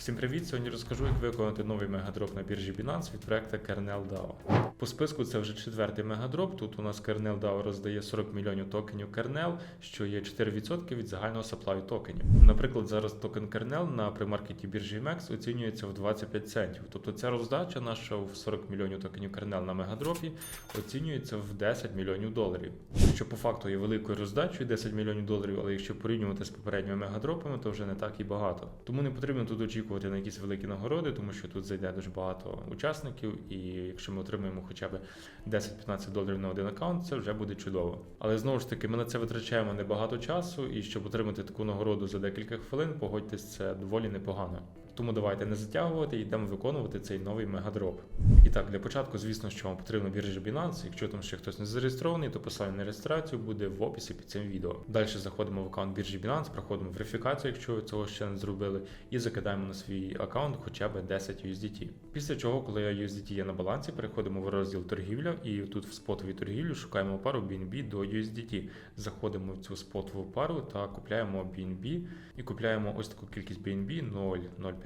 Всім привіт! Сьогодні розкажу, як виконати новий мегадроп на біржі Binance від проекту Kernel DAO. По списку це вже четвертий мегадроп. Тут у нас Kernel DAO роздає 40 мільйонів токенів Kernel, що є 4% від загального саплаю токенів. Наприклад, зараз токен Kernel на примаркеті біржі MEX оцінюється в 25 центів. Тобто ця роздача наша в 40 мільйонів токенів Kernel на мегадропі оцінюється в 10 мільйонів доларів. Що по факту є великою роздачею 10 мільйонів доларів, але якщо порівнювати з попередніми мегадропами, то вже не так і багато. Тому не потрібно тут очікувати на якісь великі нагороди, тому що тут зайде дуже багато учасників, і якщо ми отримаємо хоча б 10-15 доларів на один аккаунт, це вже буде чудово. Але знову ж таки, ми на це витрачаємо небагато часу, і щоб отримати таку нагороду за декілька хвилин, погодьтесь, це доволі непогано. Тому давайте не затягувати і йдемо виконувати цей новий мегадроп. І так, для початку, звісно, що вам потрібна біржа Binance. Якщо там ще хтось не зареєстрований, то посилання на реєстрацію буде в описі під цим відео. Далі заходимо в аккаунт біржі Binance, проходимо верифікацію, якщо ви цього ще не зробили, і закидаємо на свій аккаунт хоча б 10 USDT. Після чого, коли USDT є на балансі, переходимо в розділ торгівля, і тут в спотовій торгівлі шукаємо пару BNB до USDT. Заходимо в цю спотову пару та купляємо BNB і купляємо ось таку кількість BNB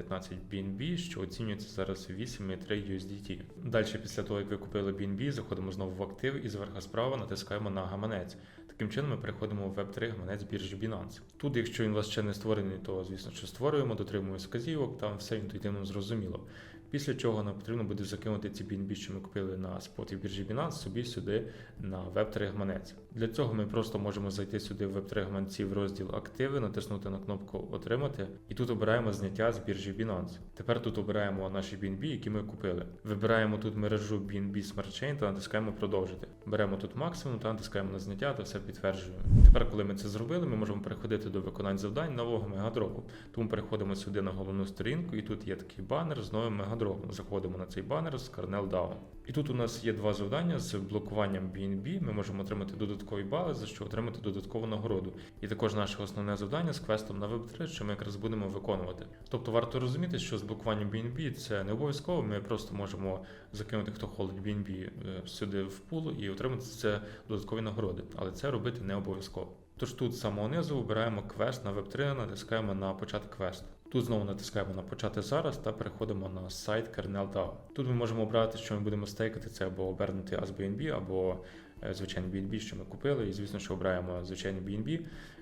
0,015 BNB, що оцінюється зараз 8,3 USDT. Далі, після того, як ви купили BNB, заходимо знову в актив і зверху справа натискаємо на гаманець. Таким чином ми переходимо в Web3 гаманець біржі Binance. Тут, якщо він у вас ще не створений, то звісно, що створюємо, дотримуємо вказівок, там все інтуїтивно зрозуміло. Після чого нам потрібно буде закинути ці BNB, що ми купили на споті біржі Binance, собі сюди на Web3 гаманець. Для цього ми просто можемо зайти сюди в Web3 гаманці в розділ активи, натиснути на кнопку Отримати, і тут обираємо зняття з біржі Binance. Тепер тут обираємо наші BNB, які ми купили. Вибираємо тут мережу BNB Smart Chain та натискаємо продовжити. Беремо тут максимум та натискаємо на зняття та все підтверджуємо. Тепер, коли ми це зробили, ми можемо переходити до виконань завдань нового мегадропу. Тому переходимо сюди на головну сторінку, і тут є такий банер з новим мегадропом. Заходимо на цей банер з Kernel DAO. І тут у нас є два завдання з блокуванням BNB. Ми можемо отримати додаткові бали, за що отримати додаткову нагороду. І також наше основне завдання з квестом на Web3, що ми якраз будемо виконувати. Тобто варто розуміти, що з блокуванням BNB це не обов'язково. Ми просто можемо закинути, хто холить BNB е, сюди в пул і отримати це додаткові нагороди. Але це робити не обов'язково. Тож тут з самого низу обираємо квест на Web3, натискаємо на початок квесту. Тут знову натискаємо на почати зараз та переходимо на сайт Kernel DAO. Тут ми можемо обрати, що ми будемо стейкати, це або обернути ASBNB, або е, звичайний BNB, що ми купили. І звісно, що обираємо звичайний BNB,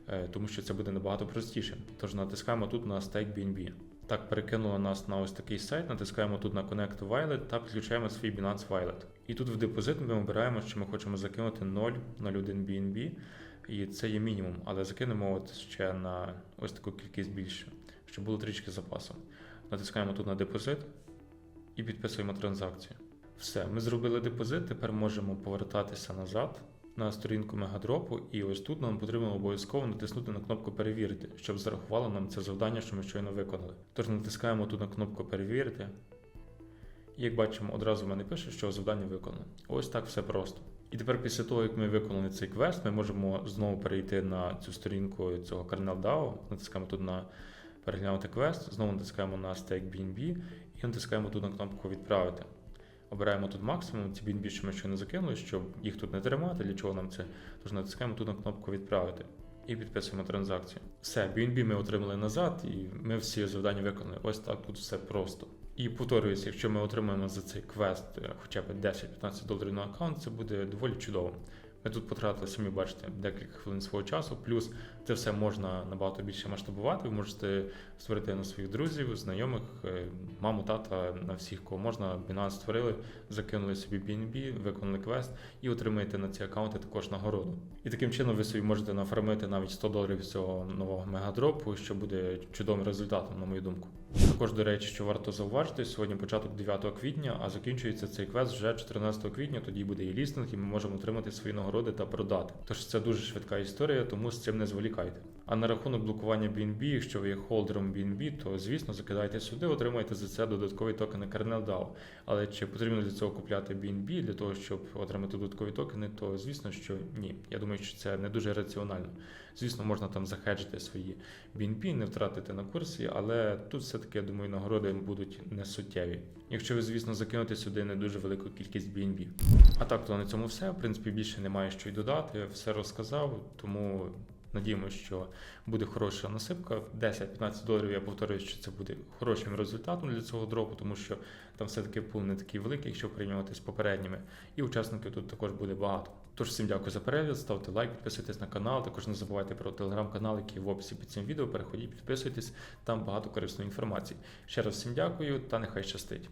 е, тому що це буде набагато простіше. Тож натискаємо тут на стейк BNB. Так, перекинуло нас на ось такий сайт, натискаємо тут на Connect Wallet та підключаємо свій Binance Wallet. І тут в депозит ми обираємо, що ми хочемо закинути 0,01 BNB, і це є мінімум, але закинемо от ще на ось таку кількість більше щоб було трішки запасу. Натискаємо тут на депозит і підписуємо транзакцію. Все, ми зробили депозит, тепер можемо повертатися назад на сторінку мегадропу, і ось тут нам потрібно обов'язково натиснути на кнопку Перевірити, щоб зарахувало нам це завдання, що ми щойно виконали. Тож натискаємо тут на кнопку Перевірити. І як бачимо, одразу в мене пише, що завдання виконано. Ось так все просто. І тепер, після того, як ми виконали цей квест, ми можемо знову перейти на цю сторінку цього Kernel DAO, натискаємо тут на переглянути квест, знову натискаємо на Stake BNB і натискаємо тут на кнопку Відправити. Обираємо тут максимум, ці BNB, що ми ще не закинули, щоб їх тут не тримати, для чого нам це. Тож натискаємо тут на кнопку Відправити і підписуємо транзакцію. Все, BNB ми отримали назад, і ми всі завдання виконали. Ось так тут все просто. І повторююсь, якщо ми отримаємо за цей квест е, хоча б 10-15 доларів на аккаунт, це буде доволі чудово. Ми тут потратили, самі бачите, декілька хвилин свого часу, плюс це все можна набагато більше масштабувати. Ви можете створити на своїх друзів, знайомих, е, маму, тата, на всіх, кого можна. Binance створили, закинули собі BNB, виконали квест і отримаєте на ці аккаунти також нагороду. І таким чином ви собі можете нафармити навіть 100 доларів цього нового мегадропу, що буде чудовим результатом, на мою думку. Також, до речі, що варто зауважити, сьогодні початок 9 квітня, а закінчується цей квест вже 14 квітня. Тоді буде і лістинг, і ми можемо отримати свої нагороди та продати. Тож це дуже швидка історія, тому з цим не зволікайте. А на рахунок блокування BNB, якщо ви є холдером BNB, то звісно закидайте сюди, отримаєте за це додаткові токени Kernel DAO. Але чи потрібно для цього купляти BNB для того, щоб отримати додаткові токени, то звісно, що ні. Я думаю, що це не дуже раціонально. Звісно, можна там захеджити свої BNB, не втратити на курсі, але тут все-таки, я думаю, нагороди будуть не суттєві. Якщо ви, звісно, закинете сюди не дуже велику кількість BNB. А так, то на цьому все. В принципі, більше немає що й додати. Все розказав, тому Надіємося, що буде хороша насипка. 10-15 доларів. Я повторюю, що це буде хорошим результатом для цього дропу, тому що там все-таки пул не такий великий, якщо порівнювати з попередніми. І учасників тут також буде багато. Тож всім дякую за перегляд, ставте лайк, підписуйтесь на канал. Також не забувайте про телеграм-канал, який в описі під цим відео. Переходіть, підписуйтесь, там багато корисної інформації. Ще раз всім дякую та нехай щастить.